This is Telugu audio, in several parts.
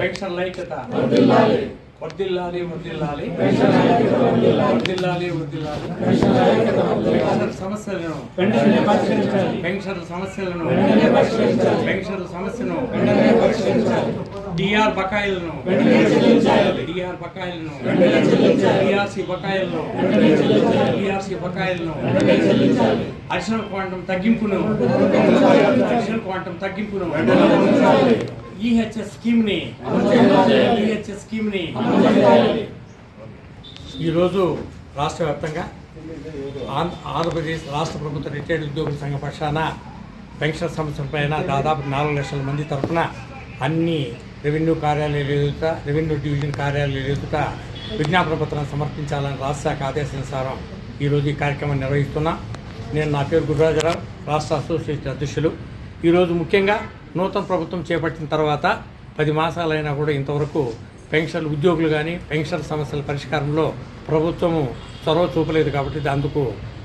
పెన్షన్ ఐక్యత వర్దిల్లాలి వర్దిల్లాలి వర్దిల్లాలి వర్దిల్లాలి సమస్యలను. వెంటనే పరిష్కరించాలి పెన్షన్ సమస్యలను. వెంటనే పరిష్కరించాలి పెన్షన్ సమస్యను డిఆర్ బకాయిలను. డిఆర్ బకాయిలను. డిఆర్సి బకాయిలను. డిఆర్సి బకాయిలను. అడిషనల్ క్వాంటం తగ్గింపును. అడిషనల్ క్వాంటం తగ్గింపును. ఈహెచ్ఎస్ స్కీమ్ని చేయాలి. ఈహెచ్ఎస్ స్కీమ్ని చేయాలి. ఈరోజు రాష్ట్ర వ్యాప్తంగా ఆంధ్ర- ఆంధ్రప్రదేశ్ రాష్ట్ర ప్రభుత్వ రిటైర్డ్ ఉద్యోగుల సంఘ పక్షాన పెన్షన్ సమస్యలపైన దాదాపు నాలుగు లక్షల మంది తరఫున అన్ని రెవెన్యూ కార్యాలయాలు ఎదుట రెవెన్యూ డివిజన్ కార్యాలయాలు ఎదుట విజ్ఞాపన పత్రం సమర్పించాలని రాష్ట్ర శాఖ ఆదేశానుసారం ఈరోజు ఈ కార్యక్రమాన్ని నిర్వహిస్తున్నా. నేను నా పేరు గురురాజరావు రాష్ట్ర అసోసియేషన్ అధ్యక్షులు. ఈరోజు ముఖ్యంగా నూతన ప్రభుత్వం చేపట్టిన తర్వాత పది మాసాలైనా కూడా ఇంతవరకు పెన్షన్ ఉద్యోగులు కానీ పెన్షన్ సమస్యల పరిష్కారంలో ప్రభుత్వము చొరవ చూపలేదు కాబట్టి అందుకు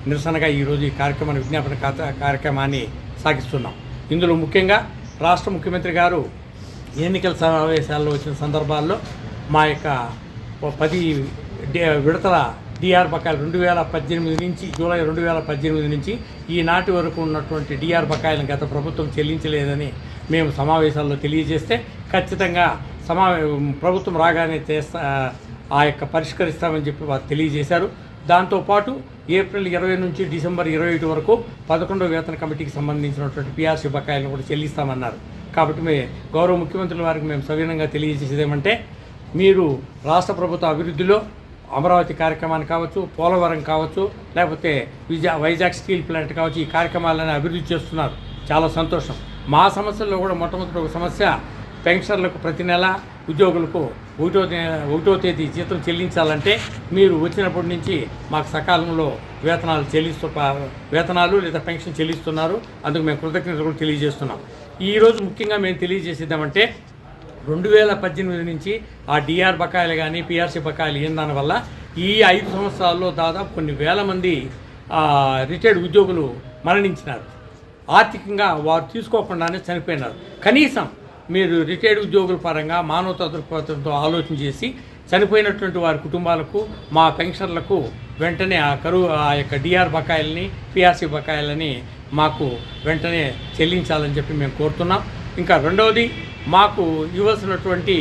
నిరసనగా ఈరోజు ఈ కార్యక్రమాన్ని విజ్ఞాపన కార్యక్రమాన్ని సాగిస్తున్నాం. ఇందులో ముఖ్యంగా రాష్ట్ర ముఖ్యమంత్రి గారు ఎన్నికల సమావేశాల్లో వచ్చిన సందర్భాల్లో మా యొక్క పది డి- విడతల డిఆర్ బకాయిలు రెండు వేల పద్దెనిమిది నుంచి జూలై రెండు వేల పద్దెనిమిది నుంచి ఈనాటి వరకు ఉన్నటువంటి డిఆర్ బకాయిలను గత ప్రభుత్వం చెల్లించలేదని మేము సమావేశాల్లో తెలియజేస్తే ఖచ్చితంగా సమావే ప్రభుత్వం రాగానే చేస్తా ఆ యొక్క పరిష్కరిస్తామని చెప్పి వారు తెలియజేశారు. దాంతోపాటు ఏప్రిల్ ఇరవై నుంచి డిసెంబర్ ఇరవై ఒకటి వరకు పదకొండవ వేతన కమిటీకి సంబంధించినటువంటి పిఆర్సీ బకాయిలను కూడా చెల్లిస్తామన్నారు. కాబట్టి మే గౌరవ ముఖ్యమంత్రుల వారికి మేము సవినంగా తెలియజేసేది ఏమంటే మీరు రాష్ట్ర ప్రభుత్వ అభివృద్ధిలో అమరావతి కార్యక్రమాన్ని కావచ్చు పోలవరం కావచ్చు లేకపోతే విజా వైజాగ్ స్టీల్ ప్లాంట్ కావచ్చు ఈ కార్యక్రమాలను అభివృద్ధి చేస్తున్నారు. చాలా సంతోషం. మా సమస్యల్లో కూడా మొట్టమొదటి ఒక సమస్య పెన్షన్లకు ప్రతి నెల ఉద్యోగులకు ఒకటో ఒకటో తేదీ జీతం చెల్లించాలంటే మీరు వచ్చినప్పటి నుంచి మాకు సకాలంలో వేతనాలు చెల్లిస్తూ వేతనాలు లేదా పెన్షన్ చెల్లిస్తున్నారు. అందుకు మేము కృతజ్ఞతలు కూడా తెలియజేస్తున్నాం. ఈరోజు ముఖ్యంగా మేము తెలియజేసేద్దామంటే రెండు వేల పద్దెనిమిది నుంచి ఆ డిఆర్ బకాయిలు కానీ పిఆర్సీ బకాయిలు ఏం దానివల్ల ఈ ఐదు సంవత్సరాల్లో దాదాపు కొన్ని వేల మంది రిటైర్డ్ ఉద్యోగులు మరణించినారు. ఆర్థికంగా వారు తీసుకోకుండానే చనిపోయినారు. కనీసం మీరు రిటైర్డ్ ఉద్యోగుల పరంగా మానవతా దృక్పథంతో ఆలోచన చేసి చనిపోయినటువంటి వారి కుటుంబాలకు మా పెన్షన్లకు వెంటనే ఆ కరువు ఆ యొక్క డిఆర్ బకాయిల్ని పిఆర్సీ బకాయిలని మాకు వెంటనే చెల్లించాలని చెప్పి మేము కోరుతున్నాం. ఇంకా రెండవది మాకు ఇవ్వాల్సినటువంటి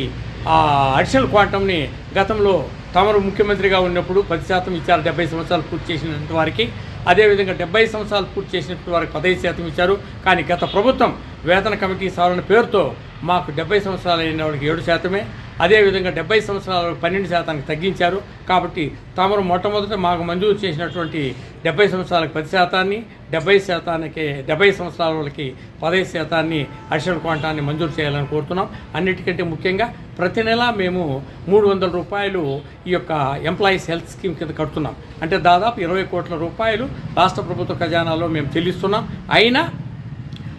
ఆ అడిషనల్ క్వాంటమ్ని గతంలో తమరు ముఖ్యమంత్రిగా ఉన్నప్పుడు పది శాతం ఇచ్చారు డెబ్బై సంవత్సరాలు పూర్తి చేసినటువంటి వారికి. అదేవిధంగా డెబ్బై సంవత్సరాలు పూర్తి చేసినటువంటి వారికి పదహైదు శాతం ఇచ్చారు. కానీ గత ప్రభుత్వం వేతన కమిటీ సవరణ పేరుతో మాకు డెబ్బై సంవత్సరాలు అయిన వాడికి ఏడు శాతమే. అదేవిధంగా డెబ్బై సంవత్సరాలు పన్నెండు శాతానికి తగ్గించారు. కాబట్టి తమరు మొట్టమొదట మాకు మంజూరు చేసినటువంటి డెబ్బై సంవత్సరాలకు పది శాతాన్ని డెబ్బై శాతానికి డెబ్బై సంవత్సరాల వాళ్ళకి పదహైదు శాతాన్ని అడిషనల్ క్వాంటాన్ని మంజూరు చేయాలని కోరుతున్నాం. అన్నిటికంటే ముఖ్యంగా ప్రతి నెల మేము మూడు వందల రూపాయలు ఈ యొక్క ఎంప్లాయీస్ హెల్త్ స్కీమ్ కింద కడుతున్నాం. అంటే దాదాపు ఇరవై కోట్ల రూపాయలు రాష్ట్ర ప్రభుత్వ ఖజానాలో మేము చెల్లిస్తున్నాం. అయినా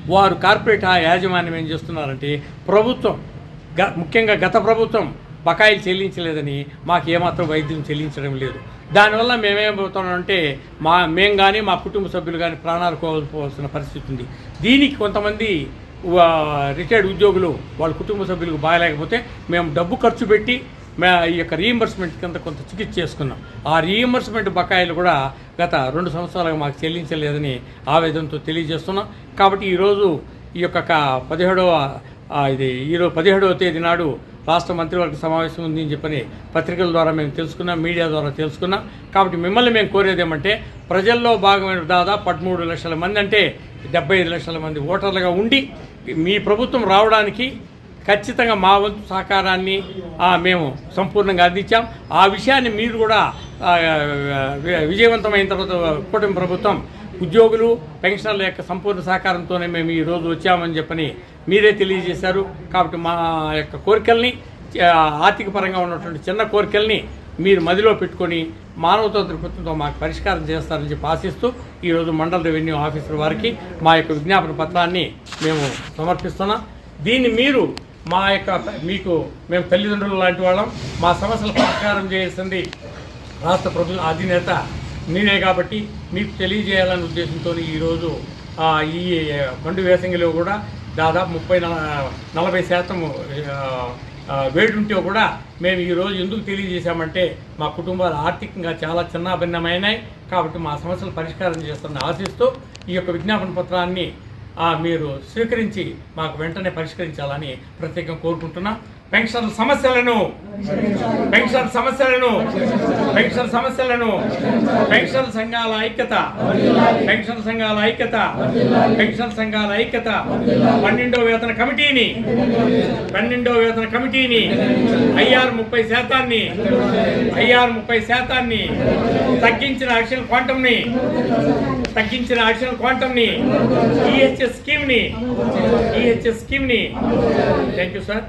వారు కార్పొరేట్ ఆ యాజమాన్యం ఏం చేస్తున్నారంటే ప్రభుత్వం గ ముఖ్యంగా గత ప్రభుత్వం బకాయిలు చెల్లించలేదని మాకు ఏమాత్రం వైద్యం చెల్లించడం లేదు. దానివల్ల మేమేమవుతున్నామంటే మా మేము కానీ మా కుటుంబ సభ్యులు కానీ ప్రాణాలు కోల్పోవాల్సిన పరిస్థితి ఉంది. దీనికి కొంతమంది రిటైర్డ్ ఉద్యోగులు వాళ్ళ కుటుంబ సభ్యులకు బాగలేకపోతే మేము డబ్బు ఖర్చు పెట్టి మే ఈ యొక్క రీఎంబర్స్మెంట్ కింద కొంత చికిత్స చేసుకున్నాం. ఆ రీఎంబర్స్మెంట్ బకాయిలు కూడా గత రెండు సంవత్సరాలుగా మాకు చెల్లించలేదని ఆవేదనతో తెలియజేస్తున్నాం. కాబట్టి ఈరోజు ఈ యొక్క పదిహేడవ ఇది ఈరోజు పదిహేడవ తేదీ నాడు రాష్ట్ర మంత్రివర్గ సమావేశం ఉంది అని చెప్పని పత్రికల ద్వారా మేము తెలుసుకున్నాం మీడియా ద్వారా తెలుసుకున్నాం. కాబట్టి మిమ్మల్ని మేము కోరేది ఏమంటే ప్రజల్లో భాగమైన దాదాపు పదమూడు లక్షల మంది అంటే డెబ్బై ఐదు లక్షల మంది ఓటర్లుగా ఉండి మీ ప్రభుత్వం రావడానికి ఖచ్చితంగా మా వంతు సహకారాన్ని మేము సంపూర్ణంగా అందించాం. ఆ విషయాన్ని మీరు కూడా వి- విజయవంతమైన తర్వాత కూటమి ప్రభుత్వం ఉద్యోగులు పెన్షనర్ల యొక్క సంపూర్ణ సహకారంతోనే మేము ఈరోజు వచ్చామని చెప్పని మీరే తెలియజేశారు. కాబట్టి మా యొక్క కోరికల్ని ఆర్థిక పరంగా ఉన్నటువంటి చిన్న కోరికల్ని మీరు మదిలో పెట్టుకొని మానవతా దృక్పథంతో మాకు పరిష్కారం చేస్తారని చెప్పి ఆశిస్తూ ఈరోజు మండల రెవెన్యూ ఆఫీసర్ వారికి మా యొక్క విజ్ఞాపన పత్రాన్ని మేము సమర్పిస్తున్నాం. దీన్ని మీరు మా యొక్క మీకు మేము తల్లిదండ్రులు లాంటి వాళ్ళం మా సమస్యలు పరిష్కారం చేయాల్సింది రాష్ట్ర ప్రభుత్వ అధినేత నేనే కాబట్టి మీకు తెలియజేయాలనే ఉద్దేశంతో ఈరోజు ఈ మండు వేసంగిలో కూడా దాదాపు ముప్పై నలభై శాతం వేడుంటే కూడా మేము ఈరోజు ఎందుకు తెలియజేశామంటే మా కుటుంబాలు ఆర్థికంగా చాలా చిన్నాభిన్నమైనాయి కాబట్టి మా సమస్యలు పరిష్కారం చేస్తారని ఆశిస్తూ ఈ యొక్క విజ్ఞాపన పత్రాన్ని మీరు స్వీకరించి మాకు వెంటనే పరిష్కరించాలని ప్రత్యేకంగా కోరుకుంటున్నాం. పెన్షన్ సమస్యలను. పెన్షన్ సమస్యలను. పెన్షన్ సమస్యలను. పెన్షన్ సంఘాల ఐక్యత. పెన్షన్ సంఘాల ఐక్యత. పెన్షన్ సంఘాల ఐక్యత. పన్నెండో వేతన కమిటీని. పన్నెండో వేతన కమిటీని. ఐఆర్ ముప్పై శాతాన్ని. ఐఆర్ ముప్పై శాతాన్ని. తగ్గించిన అడిషనల్ క్వాంటంని. తగ్గించిన అడిషనల్ క్వాంటంని. ఈహెచ్ఎస్ స్కీమ్ని. ఈహెచ్ఎస్ స్కీమ్ని. Thank you sir.